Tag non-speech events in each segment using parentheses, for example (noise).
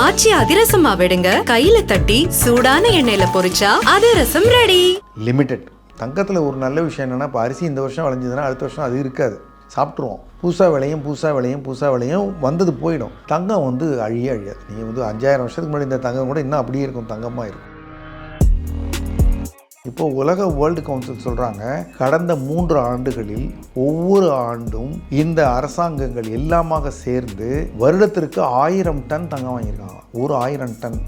ஆச்சி அதிரசமா விடுங்க. கையில தட்டி சூடான எண்ணெயில பொரிச்சா அதிரசம் ரெடி லிமிடெட் தங்கத்தில் ஒரு நல்ல விஷயம் என்னென்னா இப்போ அரிசி இந்த வருஷம் விளைஞ்சதுன்னா அடுத்த வருஷம் அது இருக்காது. சாப்பிட்ருவோம் புதுசாக விளையும் புதுசாக விளையும் புதுசாக விளையும் வந்தது போயிடும். தங்கம் வந்து அழியே அழியாது. நீங்கள் வந்து அஞ்சாயிரம் வருஷத்துக்கு முன்னாடி இந்த தங்கம் கூட இன்னும் அப்படியே இருக்கும் தங்கமாக இருக்கும். இப்போ உலக வேர்ல்டு கவுன்சில் சொல்கிறாங்க கடந்த மூன்று ஆண்டுகளில் ஒவ்வொரு ஆண்டும் இந்த அரசாங்கங்கள் எல்லாமாக சேர்ந்து வருடத்திற்கு ஆயிரம் டன் தங்கம் வாங்கியிருக்காங்க. ஒரு ஆயிரம் டன்.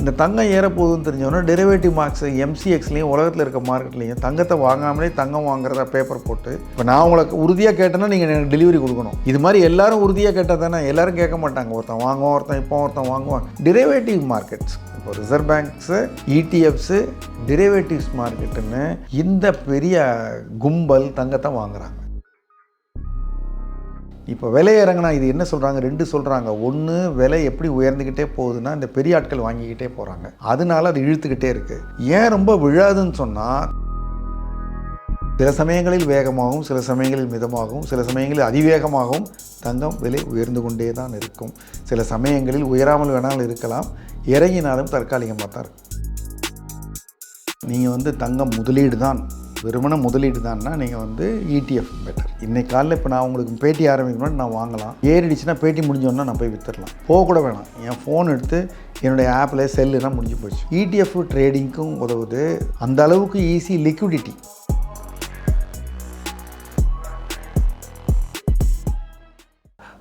இந்த தங்கம் ஏறப்போகுதுன்னு தெரிஞ்சோன்னா டெரிவேட்டிவ் மார்க்ஸ் எம்சிஎக்ஸ்லேயும் உலகத்தில் இருக்க மார்க்கெட்லேயும் தங்கத்தை வாங்காமலே தங்கம் வாங்குறத பேப்பர் போட்டு இப்போ நான் உங்களுக்கு உறுதியாக கேட்டேன்னா நீங்கள் எனக்கு டெலிவரி கொடுக்கணும். இது மாதிரி எல்லாரும் உறுதியாக கேட்டால் தானே? எல்லாரும் கேட்க மாட்டாங்க. ஒருத்தன் வாங்குவோம் ஒருத்தன் இப்போ ஒருத்தன் வாங்குவான். டெரிவேட்டிவ் மார்க்கெட்ஸ் இப்போ ரிசர்வ் பேங்க்ஸு இடிஎஃப்ஸு டெரிவேட்டிவ்ஸ் மார்க்கெட்டுன்னு இந்த பெரிய கும்பல் தங்கத்தை வாங்குறாங்க. இப்போ விலை இறங்கினா இது என்ன சொல்கிறாங்க ரெண்டு சொல்கிறாங்க ஒன்று விலை எப்படி உயர்ந்துக்கிட்டே போகுதுன்னா இந்த பெரிய ஆட்கள் வாங்கிக்கிட்டே போகிறாங்க அதனால அது இழுத்துக்கிட்டே இருக்குது ஏன் ரொம்ப விழாதுன்னு சொன்னால் சில சமயங்களில் வேகமாகவும் சில சமயங்களில் மிதமாகவும் சில சமயங்களில் அதிவேகமாகவும் தங்கம் விலை உயர்ந்து கொண்டே தான் இருக்கும். சில சமயங்களில் உயராமல் வேணாலும் இருக்கலாம். இறங்கினாலும் தற்காலிகமாக தான் இருக்கும் நீங்கள் வந்து தங்கம் முதலீடு தான் வெறுமன முதலீடு தான்னா நீங்கள் வந்து இடிஎஃப் பெட்டர் இன்னைக்கு காலையில் இப்போ நான் உங்களுக்கு பேட்டி ஆரம்பிக்கணும்னு நான் வாங்கலாம். ஏறிடுச்சுன்னா பேட்டி முடிஞ்சோன்னா நான் போய் வித்துடலாம் போக கூட வேணாம். என் ஃபோன் எடுத்து என்னுடைய ஆப்பில் செல்லுனா முடிஞ்சு போச்சு. இடிஎஃப் ட்ரேடிங்க்கும் உதவுது. அந்த அளவுக்கு ஈஸி லிக்விடிட்டி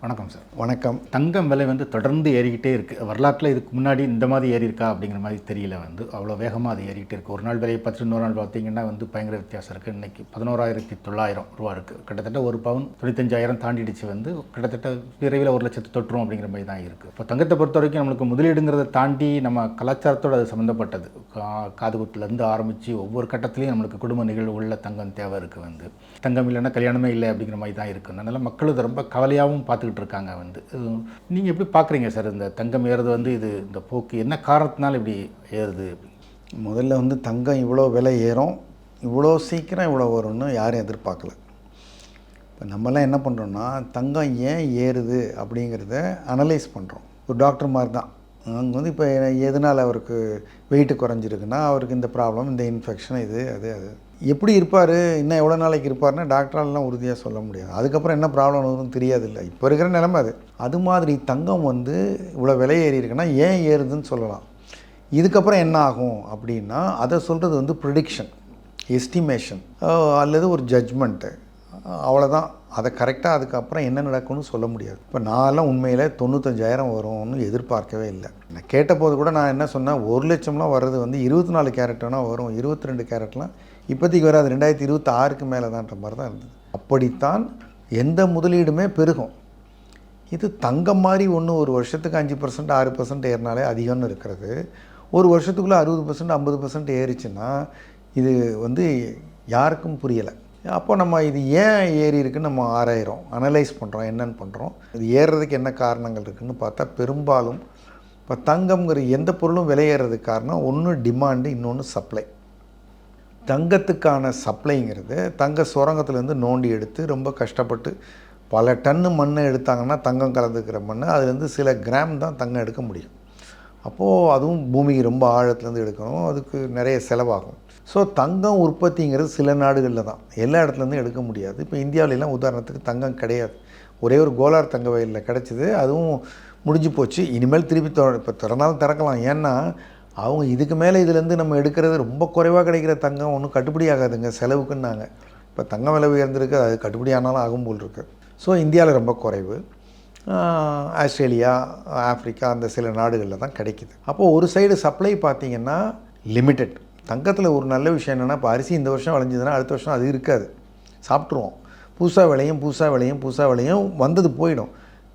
வணக்கம் சார். வணக்கம். தங்கம் விலை வந்து தொடர்ந்து ஏறிக்கிட்டே இருக்குது வரலாற்றில் இதுக்கு முன்னாடி இந்த மாதிரி ஏறி இருக்கா அப்படிங்கிற மாதிரி தெரியல வந்து. அவ்வளோ வேகமாக அது ஏறிக்கிட்டே இருக்குது ஒரு நாள் விலையை பத்து இன்னொரு நாள் பார்த்தீங்கன்னா வந்து பயங்கர வித்தியாசம் இருக்குது இன்றைக்கி பதினோராயிரத்தி தொள்ளாயிரம் ரூபா இருக்குது கிட்டத்தட்ட ஒரு பவுன் தொண்ணூத்தஞ்சாயிரம் தாண்டிடுச்சு வந்து. கிட்டத்தட்ட விரைவில் ஒரு லட்சத்து தொற்றும் அப்படிங்கிற மாதிரி தான் இருக்குது இப்போ தங்கத்தை பொறுத்த வரைக்கும் நம்மளுக்கு முதலீடுங்கிறத தாண்டி நம்ம கலாச்சாரத்தோடு அது சம்மந்தப்பட்டது கா காதுகுத்துலேருந்து ஆரம்பித்து ஒவ்வொரு கட்டத்துலையும் நம்மளுக்கு குடும்ப நிகழ்வு உள்ள தங்கம் தேவை இருக்குது வந்து. தங்கம் இல்லைன்னா கல்யாணமே இல்லை அப்படிங்கிற மாதிரி தான் இருக்குது அதனால் மக்கள் ரொம்ப கவலையாகவும் பார்த்துக்கிட்டு இருக்காங்க வந்து. நீங்கள் எப்படி பார்க்குறீங்க சார்? இந்த தங்கம் ஏறுறது வந்து இது இந்த போக்கு என்ன காரணத்தினால இப்படி ஏறுது? முதல்ல வந்து தங்கம் இவ்வளோ விலை ஏறும். இவ்வளோ சீக்கிரம் இவ்வளோ வரும்னு யாரும் எதிர்பார்க்கல. இப்போ நம்மலாம் என்ன பண்ணுறோன்னா தங்கம் ஏன் ஏறுது அப்படிங்கிறத அனலைஸ் பண்ணுறோம் ஒரு டாக்டர் மாதிரி தான் அங்கே வந்து இப்போ எதனால் அவருக்கு வெயிட்டு குறைஞ்சிருக்குன்னா அவருக்கு இந்த ப்ராப்ளம் இந்த இன்ஃபெக்ஷன் இது அது அது. எப்படி இருப்பார் இன்னும் எவ்வளோ நாளைக்கு இருப்பார்னா டாக்டராலலாம் உறுதியாக சொல்ல முடியாது. அதுக்கப்புறம் என்ன ப்ராப்ளம் தெரியாது தெரியாதில்ல. இப்போ இருக்கிற நிலமை அது. அது மாதிரி தங்கம் வந்து இவ்வளோ விலை ஏறி இருக்குன்னா ஏன் ஏறுதுன்னு சொல்லலாம். இதுக்கப்புறம் என்ன ஆகும் அப்படின்னா அதை சொல்கிறது வந்து ப்ரிடிக்ஷன் எஸ்டிமேஷன் அல்லது ஒரு ஜட்ஜ்மெண்ட்டு அவ்வளோதான் அதை கரெக்டாக அதுக்கப்புறம் என்ன நடக்கும்னு சொல்ல முடியாது. இப்போ நான்லாம் உண்மையில் தொண்ணூத்தஞ்சாயிரம் வரும்னு எதிர்பார்க்கவே இல்லை. நான் கேட்டபோது கூட நான் என்ன சொன்னேன் ஒரு லட்சம்லாம் வர்றது வந்து இருபத்தி நாலு கேரட்னா வரும் இருபத்தி ரெண்டு கேரட்லாம் இப்போதைக்கு வராது ரெண்டாயிரத்தி இருபத்தி ஆறுக்கு மேலே தான்ற மாதிரி தான் இருந்தது. அப்படித்தான் எந்த முதலீடுமே பெருகும். இது தங்கம் மாதிரி ஒன்று ஒரு வருஷத்துக்கு அஞ்சு பர்சன்ட் ஆறு பர்சன்ட் ஏறினாலே அதிகம்னு இருக்கிறது. ஒரு வருஷத்துக்குள்ளே அறுபது பர்சன்ட் ஐம்பது பர்சன்ட் ஏறிச்சுன்னா இது வந்து யாருக்கும் புரியலை. அப்போ நம்ம இது ஏன் ஏறி இருக்குன்னு நம்ம ஆராயிரோம் அனலைஸ் பண்ணுறோம் என்னென்னு பண்ணுறோம் இது ஏறுறதுக்கு என்ன காரணங்கள் இருக்குதுன்னு பார்த்தா பெரும்பாலும் இப்போ தங்கம்ங்கிற எந்த பொருளும் விலையேறதுக்கு காரணம் ஒன்று டிமாண்டு இன்னொன்று சப்ளை தங்கத்துக்கான சப்ளைங்கிறது தங்க சுரங்கத்துலேருந்து நோண்டி எடுத்து ரொம்ப கஷ்டப்பட்டு பல டன்னு மண்ணை எடுத்தாங்கன்னா தங்கம் கலந்துக்கிற மண் அதுலேருந்து சில கிராம் தான் தங்கம் எடுக்க முடியும். அப்போது அதுவும் பூமிக்கு ரொம்ப ஆழத்துலேருந்து எடுக்கணும். அதுக்கு நிறைய செலவாகும். ஸோ தங்கம் உற்பத்திங்கிறது சில நாடுகளில் தான். எல்லா இடத்துலேருந்து எடுக்க முடியாது. இப்போ இந்தியாவிலலாம் உதாரணத்துக்கு தங்கம் கிடையாது. ஒரே ஒரு கோலார் தங்க வயலில் கிடச்சிது. அதுவும் முடிஞ்சு போச்சு. இனிமேல் திருப்பி இப்போ திறந்தாலும் திறக்கலாம். ஏன்னா அவங்க இதுக்கு மேலே இதுலேருந்து நம்ம எடுக்கிறது ரொம்ப குறைவாக கிடைக்கிற தங்கம் ஒன்றும் கட்டுப்படி ஆகாதுங்க செலவுக்குன்னாங்க. இப்போ தங்கம் விலை உயர்ந்திருக்கு அது கட்டுப்படி ஆனாலும் ஆகும் போல் இருக்குது ஸோ இந்தியாவில் ரொம்ப குறைவு. ஆஸ்திரேலியா ஆப்பிரிக்கா அந்த சில நாடுகளில் தான் கிடைக்குது. அப்போது ஒரு சைடு சப்ளை பார்த்தீங்கன்னா லிமிட்டெட் தங்கத்தில் ஒரு நல்ல விஷயம் என்னென்னா இப்போ அரிசி இந்த வருஷம் விளைஞ்சதுன்னா அடுத்த வருஷம் அது இருக்காது. சாப்பிட்ருவோம் புதுசாக விளையும் புதுசாக விளையும் புதுசாக விளையும் வந்தது போயிடும்.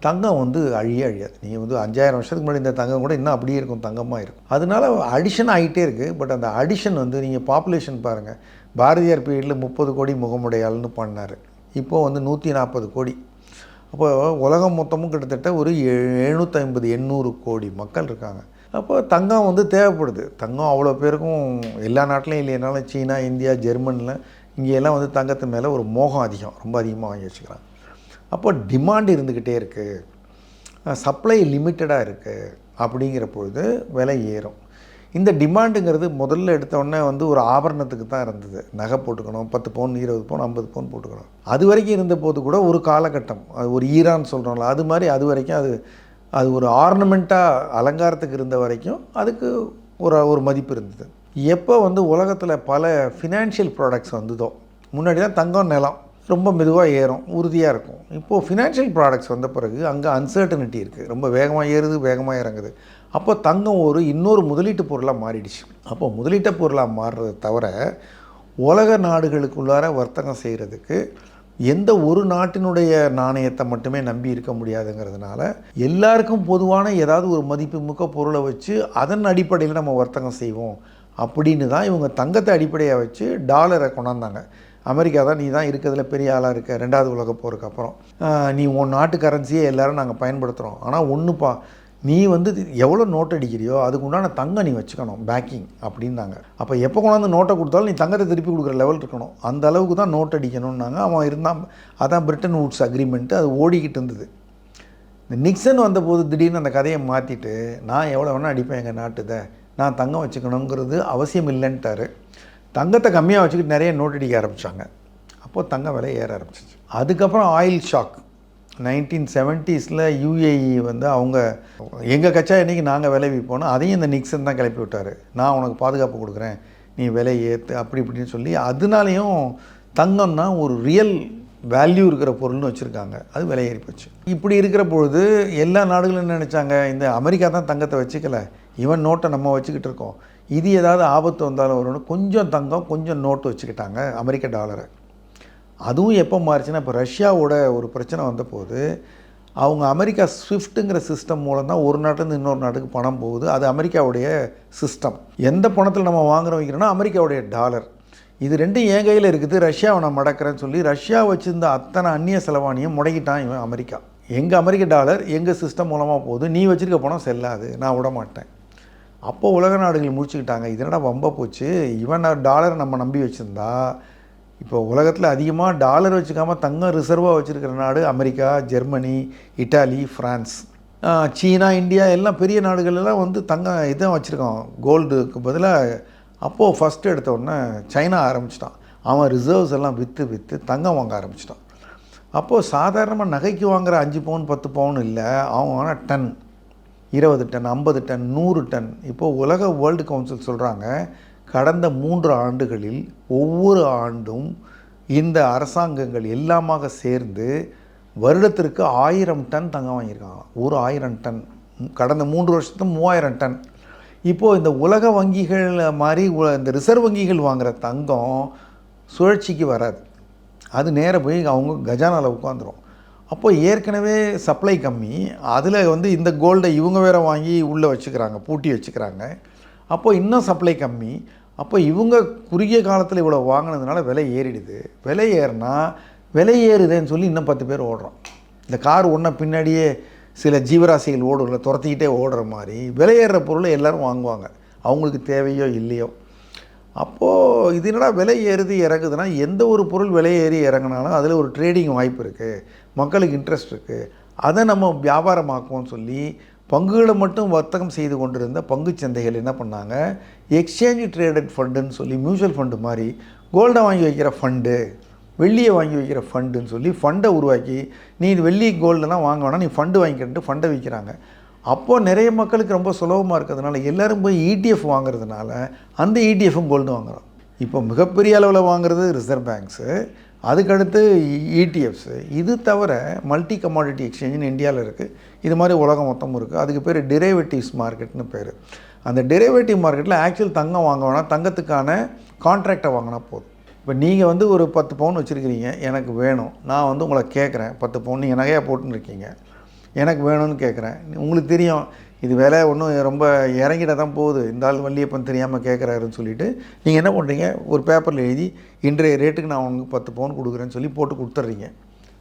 தங்கம் வந்து அழிய அழியாது. நீங்கள் வந்து அஞ்சாயிரம் வருஷத்துக்கு முன்னாடி இந்த தங்கம் கூட இன்னும் அப்படியே இருக்கும் தங்கமாக இருக்கும். அதனால அடிஷன் ஆகிட்டே இருக்குது பட் அந்த அடிஷன் வந்து நீங்கள் பாப்புலேஷன் பாருங்கள் பாரதியார் பீரியடில் முப்பது கோடி முகமுடையாள்னு பண்ணார். இப்போது வந்து நூற்றி நாற்பது கோடி. அப்போ உலகம் மொத்தமும் கிட்டத்தட்ட ஒரு எழுநூற்றி எண்ணூறு கோடி மக்கள் இருக்காங்க. அப்போ தங்கம் வந்து தேவைப்படுது. தங்கம் அவ்வளோ பேருக்கும் எல்லா நாட்டிலையும் இல்லைனாலும் சீனா இந்தியா ஜெர்மனில் இங்கெல்லாம் வந்து தங்கத்து மேலே ஒரு மோகம் அதிகம். ரொம்ப அதிகமாக வாங்கி வச்சுக்கிறாங்க. அப்போ டிமாண்ட் இருந்துக்கிட்டே இருக்குது சப்ளை லிமிட்டடாக இருக்குது அப்படிங்கிற பொழுது விலை ஏறும். இந்த டிமாண்டுங்கிறது முதல்ல எடுத்தோடனே வந்து ஒரு ஆபரணத்துக்கு தான் இருந்தது. நகை போட்டுக்கணும் பத்து பவுன் இருபது பவுன் ஐம்பது பவுன் போட்டுக்கணும். அது வரைக்கும் இருந்த போது கூட ஒரு காலகட்டம். அது ஒரு ஈரான் சொல்கிறோம்ல அது மாதிரி அது வரைக்கும் அது அது ஒரு ஆர்னமெண்ட்டாக அலங்காரத்துக்கு இருந்த வரைக்கும் அதுக்கு ஒரு ஒரு மதிப்பு இருந்தது. எப்போ வந்து உலகத்தில் பல ஃபினான்ஷியல் ப்ராடக்ட்ஸ் வந்ததோ முன்னாடிலாம் தங்கம் நிலம் ரொம்ப மெதுவாக ஏறும் உறுதியாக இருக்கும். இப்போது ஃபினான்ஷியல் ப்ராடக்ட்ஸ் வந்த பிறகு அங்கே அன்சர்டனிட்டி இருக்குது ரொம்ப வேகமாக ஏறுது வேகமாக இறங்குது. அப்போ தங்கம் ஒரு இன்னொரு முதலீட்டு பொருளாக மாறிடுச்சு. அப்போ முதலீட்டு பொருளாக மாறுறதை தவிர உலக நாடுகளுக்குள்ளார வர்த்தகம் செய்கிறதுக்கு எந்த ஒரு நாட்டினுடைய நாணயத்தை மட்டுமே நம்பி இருக்க முடியாதுங்கிறதுனால எல்லாருக்கும் பொதுவான ஏதாவது ஒரு மதிப்புமிக்க பொருளை வச்சு அதன் அடிப்படையில் நம்ம வர்த்தகம் செய்வோம். அப்படின்னு தான் இவங்க தங்கத்தை அடிப்படையாக வச்சு டாலரை கொண்டாந்தாங்க. அமெரிக்கா தான் நீ தான் இருக்கிறதுல பெரிய ஆளாக இருக்க. ரெண்டாவது உலக போருக்கு அப்புறம். நீ உன் நாட்டு கரன்சியை எல்லோரும் நாங்கள் பயன்படுத்துகிறோம் ஆனால் ஒன்றுப்பா நீ வந்து எவ்வளோ நோட் அடிக்கிறியோ அதுக்கு உண்டான தங்கம் நீ வச்சுக்கணும் பேக்கிங் அப்படின்னாங்க. அப்போ எப்போ கொண்டாந்து நோட்டை கொடுத்தாலும் நீ தங்கத்தை திருப்பி கொடுக்குற லெவல் இருக்கணும். அந்த அளவுக்கு தான் நோட் அடிக்கணும்னாங்க. அவன் இருந்தான் அதான் பிரிட்டன் வுட்ஸ் அக்ரிமெண்ட்டு அது ஓடிக்கிட்டு இருந்தது. இந்த நிக்சன் வந்தபோது திடீர்னு அந்த கதையை மாற்றிட்டு நான் எவ்வளோ வேணால் அடிப்பேன் எங்கள் நாட்டுதை நான் தங்கம் வச்சுக்கணுங்கிறது அவசியம் இல்லைன்ட்டாரு. தங்கத்தை கம்மியாக வச்சுக்கிட்டு நிறைய நோட் அடிக்க ஆரம்பித்தாங்க அப்போது தங்கம் விலை ஏற ஆரம்பிச்சிச்சு. அதுக்கப்புறம் ஆயில் ஷாக் நைன்டீன் செவன்ட்டீஸில் யூஏஇ வந்து அவங்க எங்கள் கச்சா இன்றைக்கி நாங்கள் விலை விற்போனோ அதையும் இந்த நிக்சன் தான் கிளப்பி விட்டார். நான் உனக்கு பாதுகாப்பு கொடுக்குறேன். நீ விலை ஏற்று அப்படி இப்படின்னு சொல்லி அதனாலையும் தங்கம்னா ஒரு ரியல் வேல்யூ இருக்கிற பொருள்னு வச்சுருக்காங்க. அது விலை போச்சு. இப்படி இருக்கிற பொழுது எல்லா நாடுகளும் என்ன நினச்சாங்க? இந்த அமெரிக்கா தான் தங்கத்தை வச்சுக்கல. இவன் நோட்டை நம்ம வச்சுக்கிட்டு இருக்கோம். இது ஏதாவது ஆபத்து வந்தாலும் வரும்னு கொஞ்சம் தங்கம் கொஞ்சம் நோட்டு வச்சுக்கிட்டாங்க அமெரிக்க டாலரை அதுவும் எப்போ மாறுச்சுன்னா இப்போ ரஷ்யாவோட ஒரு பிரச்சனை வந்தபோது அவங்க அமெரிக்கா ஸ்விஃப்ட்டுங்கிற சிஸ்டம் மூலம் தான் ஒரு நாட்டிலேருந்து இன்னொரு நாட்டுக்கு பணம் போகுது. அது அமெரிக்காவுடைய சிஸ்டம் எந்த பணத்தில் நம்ம வாங்குறோம் வைக்கிறோன்னா அமெரிக்காவுடைய டாலர் இது ரெண்டும் என் கையில் இருக்குது. ரஷ்யாவை நான் மடக்கிறேன்னு சொல்லி ரஷ்யா வச்சுருந்த அத்தனை அந்நிய செலவாணியும் முடக்கிட்டான் இவன் அமெரிக்கா. எங்கள் அமெரிக்க டாலர் எங்கள் சிஸ்டம் மூலமாக போகுது. நீ வச்சிருக்க பணம் செல்லாது. நான் விட மாட்டேன் அப்போது உலக நாடுகள் முடிச்சுக்கிட்டாங்க. இதனடா வம்ப போச்சு? இவன் டாலர் நம்ம நம்பி வச்சுருந்தா இப்போ உலகத்தில் அதிகமாக டாலர் வச்சுக்காம தங்கம் ரிசர்வாக வச்சுருக்கிற நாடு அமெரிக்கா ஜெர்மனி இட்டாலி ஃப்ரான்ஸ். சீனா இந்தியா எல்லாம் பெரிய நாடுகள் எல்லாம் வந்து தங்கம் இதான் வச்சுருக்கான். கோல்டுக்கு பதிலாக அப்போது ஃபஸ்ட்டு எடுத்த உடனே சைனா ஆரம்பிச்சிட்டான். அவன் ரிசர்வ்ஸ் எல்லாம் விற்று விற்று தங்கம் வாங்க ஆரம்பிச்சிட்டான். அப்போது சாதாரணமாக நகைக்கு வாங்குகிற அஞ்சு பவுன் பத்து பவுன் இல்லை. அவன் ஆனால் டன் இருபது டன் ஐம்பது டன் நூறு டன். இப்போது உலக வேர்ல்டு கவுன்சில் சொல்கிறாங்க கடந்த மூன்று ஆண்டுகளில் ஒவ்வொரு ஆண்டும் இந்த அரசாங்கங்கள் எல்லாமாக சேர்ந்து வருடத்திற்கு ஆயிரம் டன் தங்கம் வாங்கியிருக்காங்க. ஒரு ஆயிரம் டன். கடந்த மூன்று வருஷத்துக்கு மூவாயிரம் டன். இப்போது இந்த உலக வங்கிகள் மாதிரி இந்த ரிசர்வ் வங்கிகள் வாங்குகிற தங்கம் சுழற்சிக்கு வராது. அது நேராக போய் அவங்க கஜானாவில் உட்காந்துரும் அப்போ ஏற்கனவே சப்ளை கம்மி. அதில் வந்து இந்த கோல்டை இவங்க வேற வாங்கி உள்ளே வச்சுக்கிறாங்க பூட்டி வச்சுக்கிறாங்க. அப்போ இன்னும் சப்ளை கம்மி. அப்போ இவங்க குறுகிய காலத்தில் இவ்வளோ வாங்கினதுனால விலை ஏறிடுது. விலை ஏறினா விலை ஏறுதேன்னு சொல்லி இன்னும் பத்து பேர் ஓடுறோம். இந்த கார் ஒன்றை பின்னாடியே சில ஜீவராசிகள் ஓடுறல துரத்திக்கிட்டே ஓடுற மாதிரி விலை ஏறுற பொருளை எல்லோரும் வாங்குவாங்க. அவங்களுக்கு தேவையோ இல்லையோ. அப்போது இது என்னடா விலை ஏறுது இறங்குதுன்னா எந்த ஒரு பொருள் விலை ஏறி இறங்குனாலும் அதில் ஒரு ட்ரேடிங் வாய்ப்பு இருக்குது மக்களுக்கு இன்ட்ரெஸ்ட் இருக்குது அதை நம்ம வியாபாரமாக்குவோம்னு சொல்லி பங்குகளை மட்டும் வர்த்தகம் செய்து கொண்டிருந்த பங்கு சந்தைகள் என்ன பண்ணாங்க? எக்ஸ்சேஞ்ச் ட்ரேடட் ஃபண்டுன்னு சொல்லி மியூச்சுவல் ஃபண்டு மாதிரி கோல்டை வாங்கி வைக்கிற ஃபண்டு வெள்ளியை வாங்கி வைக்கிற ஃபண்டுன்னு சொல்லி ஃபண்டை உருவாக்கி நீ வெள்ளி கோல்டெல்லாம் வாங்க வேணாம் நீ ஃபண்டு வாங்கிக்கிட்டு ஃபண்டை விற்கிறாங்க. அப்போது நிறைய மக்களுக்கு ரொம்ப சுலபமாக இருக்கிறதுனால எல்லோரும் போய் இடிஎஃப் வாங்குறதுனால அந்த இடிஎஃப்பும் கோல்டு வாங்குறோம். இப்போ மிகப்பெரிய அளவில் வாங்குறது ரிசர்வ் பேங்க்ஸு அதுக்கடுத்து இடிஎஃப்ஸு இது தவிர மல்டி கமாடிட்டி எக்ஸ்சேஞ்சுன்னு இந்தியாவில் இருக்குது இது மாதிரி உலகம் மொத்தமும் இருக்குது அதுக்கு பேர் டெரிவேட்டிவ்ஸ் மார்க்கெட்னு பேர். அந்த டெரிவேட்டிவ் மார்க்கெட்டில் ஆக்சுவல் தங்கம் வாங்க வேணாம். தங்கத்துக்கான கான்ட்ராக்டை வாங்கினா போதும். இப்போ நீங்கள் வந்து ஒரு பத்து பவுன் வச்சுருக்கிறீங்க. எனக்கு வேணும். நான் வந்து உங்களை கேட்குறேன் பத்து பவுன் நீங்கள் நகையாக போட்டுன்னு இருக்கீங்க. எனக்கு வேணும்னு கேட்குறேன். உங்களுக்கு தெரியும் இது வேலை ஒன்றும் ரொம்ப இறங்கிட தான் போகுது. இந்த ஆள் வள்ளியப்பன் தெரியாமல் கேட்குறாருன்னு சொல்லிட்டு நீங்கள் என்ன பண்ணுறீங்க ஒரு பேப்பரில் எழுதி இன்றைய ரேட்டுக்கு நான் உங்களுக்கு பத்து பவுன் கொடுக்குறேன்னு சொல்லி போட்டு கொடுத்துட்றீங்க.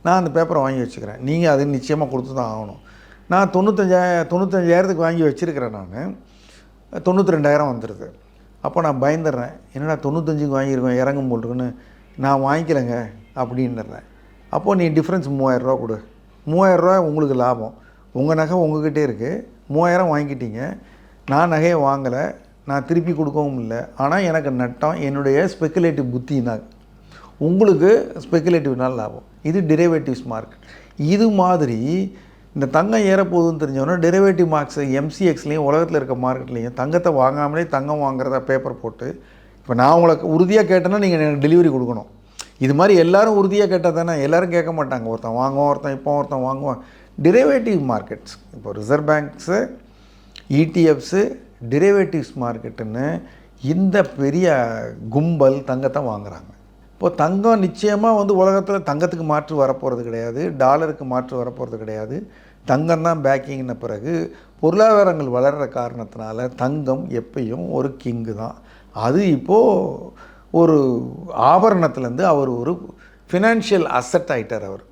நான் அந்த பேப்பரை வாங்கி வச்சுக்கிறேன். நீங்கள் அது நிச்சயமாக கொடுத்து தான் ஆகணும். நான் தொண்ணூத்தஞ்சாய தொண்ணூத்தஞ்சாயிரத்துக்கு வாங்கி வச்சுருக்கிறேன் நான். தொண்ணூற்றி ரெண்டாயிரம் வந்துடுது அப்போ நான் பயந்துடுறேன். என்னடா தொண்ணூத்தஞ்சுக்கு வாங்கியிருக்கோம் இறங்கும் போட்டுருக்குன்னு நான் வாங்கிக்கலைங்க அப்படின்னுறேன் அப்போது நீ டிஃப்ரென்ஸ் மூவாயிரரூவா கொடு. மூவாயிரரூவா உங்களுக்கு லாபம். உங்கள் நகை உங்ககிட்டே இருக்குது மூவாயிரம் வாங்கிட்டீங்க. நான் நகையை வாங்கலை. நான் திருப்பி கொடுக்கவும் இல்லை. ஆனால் எனக்கு நட்டம் என்னுடைய ஸ்பெக்குலேட்டிவ் புத்தினாங்க உங்களுக்கு ஸ்பெக்குலேட்டிவ்னால லாபம். இது டெரிவேட்டிவ்ஸ் மார்க்கெட் இது மாதிரி இந்த தங்கம் ஏறப்போகுதுன்னு தெரிஞ்சோன்னா டெரிவேட்டிவ் மார்க்ஸ் எம்சிஎக்ஸ்லேயும் உலகத்தில் இருக்க மார்க்கெட்லேயும் தங்கத்தை வாங்காமலே தங்கம் வாங்குறதா பேப்பர் போட்டு இப்போ நான் உங்களுக்கு உறுதியாக கேட்டேன்னா நீங்கள் எனக்கு டெலிவரி கொடுக்கணும். இது மாதிரி எல்லாரும் உறுதியாக கேட்டால் தானே? எல்லோரும் கேட்க மாட்டாங்க. ஒருத்தன் வாங்குவான் ஒருத்தன் இப்போ ஒருத்தன் வாங்குவான். டெரிவேட்டிவ் மார்க்கெட்ஸ் இப்போ ரிசர்வ் பேங்க்ஸு இடிஎஃப்ஸு டெரிவேட்டிவ்ஸ் மார்க்கெட்டுன்னு இந்த பெரிய கும்பல் தங்கத்தை வாங்குகிறாங்க இப்போ தங்கம் நிச்சயமாக வந்து உலகத்தில் தங்கத்துக்கு மாற்று வரப்போகிறது கிடையாது. டாலருக்கு மாற்று வரப்போகிறது கிடையாது. தங்கம் தான் பேக்கிங்ன பிறகு பொருளாதாரங்கள் வளர்கிற காரணத்தினால தங்கம் எப்பயும் ஒரு கிங்கு தான். அது இப்போது ஒரு ஆபரணத்துலேருந்து அவர் ஒரு ஃபினான்ஷியல் அசட் ஆயிட்டார் அவர்.